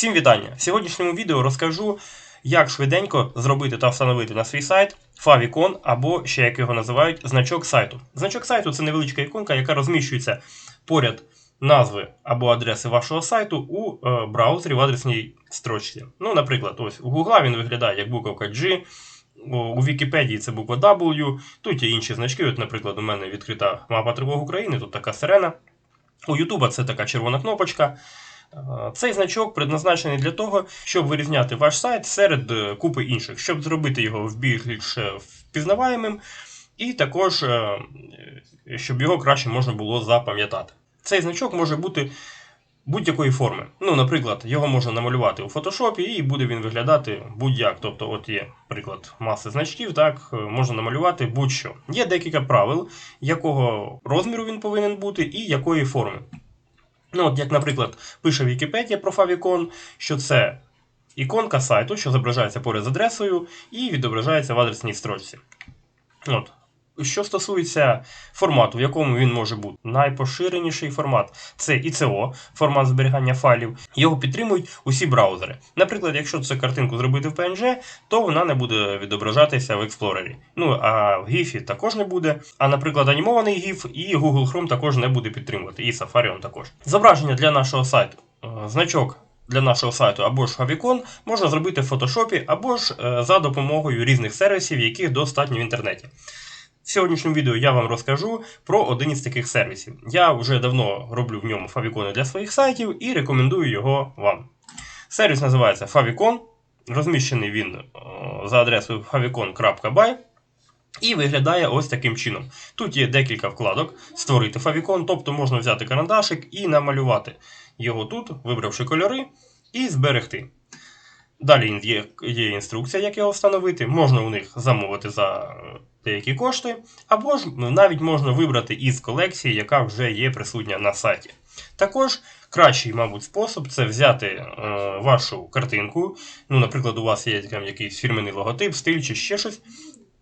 Всім вітання! В сьогоднішньому відео розкажу, як швиденько зробити та встановити на свій сайт favicon або ще як його називають значок сайту. Значок сайту це невеличка іконка, яка розміщується поряд назви або адреси вашого сайту у е, браузері в адресній строчці. Ну, наприклад, ось у Google він виглядає як буковка G. У Вікіпедії це буква W, тут є інші значки. От, наприклад, у мене відкрита мапа тривог України, тут така сирена. У Ютуба це така червона кнопочка. Е, Цей значок предназначений для того, щоб вирізняти ваш сайт серед е, купи інших, щоб зробити його більш е, впізнаваємим, і також щоб його краще можна було запам'ятати. Цей значок може бути будь-якої форми. Ну, наприклад, його можна намалювати у фотошопі, і буде він виглядати будь-як. Тобто, от є приклад маси значків, так можна намалювати будь-що. Є декілька правил, якого розміру він повинен бути і якої форми. Ну, от як, наприклад, пише Вікіпедія про Favicon, що це іконка сайту, що зображається поряд з адресою, і відображається в адресній строчці. От. Що стосується формату, в якому він може бути, найпоширеніший формат це ICO, формат зберігання файлів. Його підтримують усі браузери. Наприклад, якщо цю картинку зробити в PNG, то вона не буде відображатися в Explorer. Ну а в GIF також не буде. А, наприклад, анімований GIF і Google Chrome також не буде підтримувати, і Safari он також. Зображення для нашого сайту. Е, Значок для нашого сайту або ж Favicon можна зробити в фотошопі, або ж е, за допомогою різних сервісів, яких достатньо в інтернеті. В сьогоднішньому відео я вам розкажу про один із таких сервісів. Я вже давно роблю в ньому фавікони для своїх сайтів і рекомендую його вам. Сервіс називається Favicon. Розміщений він е, за адресою favicon.by. І виглядає ось таким чином. Тут є декілька вкладок, створити фавікон, тобто можна взяти карандашик і намалювати його тут, вибравши кольори, і зберегти. Далі є, є інструкція, як його встановити. Можна у них замовити за е, деякі кошти, або ж навіть можна вибрати із колекції, яка вже є присутня на сайті. Також кращий, мабуть, спосіб це взяти е, вашу картинку. Ну, наприклад, у вас є там якийсь фірменний логотип, стиль чи ще щось.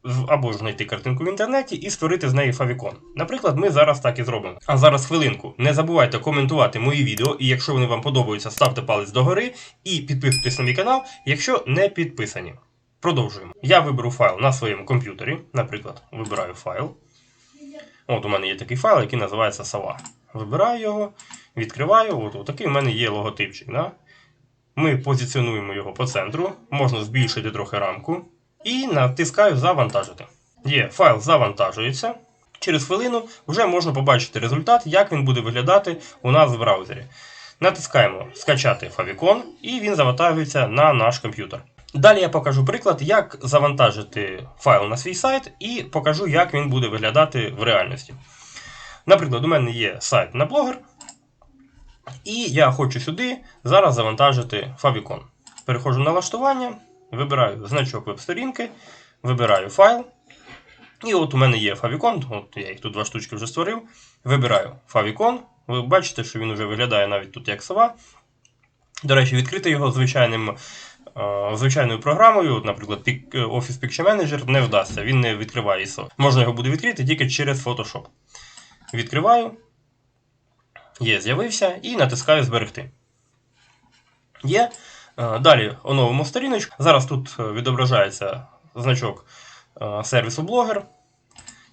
В- Або ж знайти картинку в інтернеті і створити з неї фавікон. Наприклад, ми зараз так і зробимо. А зараз хвилинку. Не забувайте коментувати мої відео, і якщо вони вам подобаються, ставте палець догори і підписуйтесь на мій канал, якщо не підписані. Продовжуємо. Я виберу файл на своєму комп'ютері. Наприклад, вибираю файл. От у мене є такий файл, який називається Сава. Вибираю його, відкриваю. От, от такий у мене є логотипчик. Да? Ми позиціонуємо його по центру, можна збільшити трохи рамку. І натискаю Завантажити. Є, файл завантажується. Через хвилину вже можна побачити результат, як він буде виглядати у нас в браузері. Натискаємо Скачати Favicon і він завантажується на наш комп'ютер. Далі я покажу приклад, як завантажити файл на свій сайт, і покажу, як він буде виглядати в реальності. Наприклад, у мене є сайт на блогер, і я хочу сюди зараз завантажити Favicon. Переходжу на налаштування, вибираю значок веб-сторінки, вибираю файл. І от у мене є Favicon, от я їх тут два штучки вже створив. Вибираю Favicon. Ви бачите, що він вже виглядає навіть тут як сова. До речі, відкрити його звичайним, е, звичайною програмою, наприклад, е, Office Picture Manager, не вдасться, він не відкриває ISO. Можна його буде відкрити тільки через Photoshop. Відкриваю. Є, з'явився і натискаю Зберегти. Є. Е, Далі оновимо сторіночку. Зараз тут е, відображається значок е, сервісу блогер.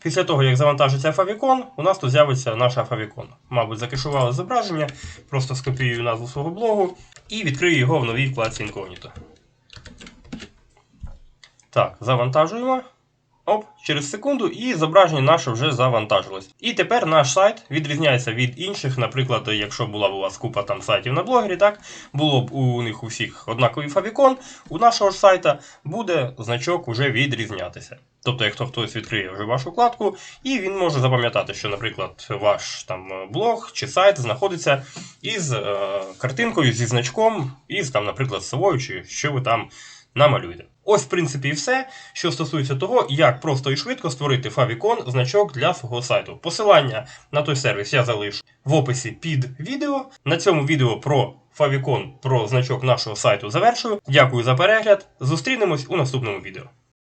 Після того, як завантажиться Favicon, у нас тут з'явиться наш Favicon. Мабуть, закешували зображення, просто скопіюю назву свого блогу і відкрию його в новій вкладці інкогніто. Так, завантажуємо. Оп, через секунду, і зображення наше вже завантажилось. І тепер наш сайт відрізняється від інших. Наприклад, якщо була б у вас купа там сайтів на блогері, так було б у них у всіх однаковий фавікон, у нашого ж сайта буде значок уже відрізнятися. Тобто, якщо хтось відкриє вже вашу вкладку, і він може запам'ятати, що, наприклад, ваш там блог чи сайт знаходиться із е, картинкою, зі значком, із там, наприклад, совою, чи що ви там намалюєте. Ось, в принципі, і все, що стосується того, як просто і швидко створити Favicon значок для свого сайту. Посилання на той сервіс я залишу в описі під відео. На цьому відео про Favicon, про значок нашого сайту завершую. Дякую за перегляд. Зустрінемось у наступному відео.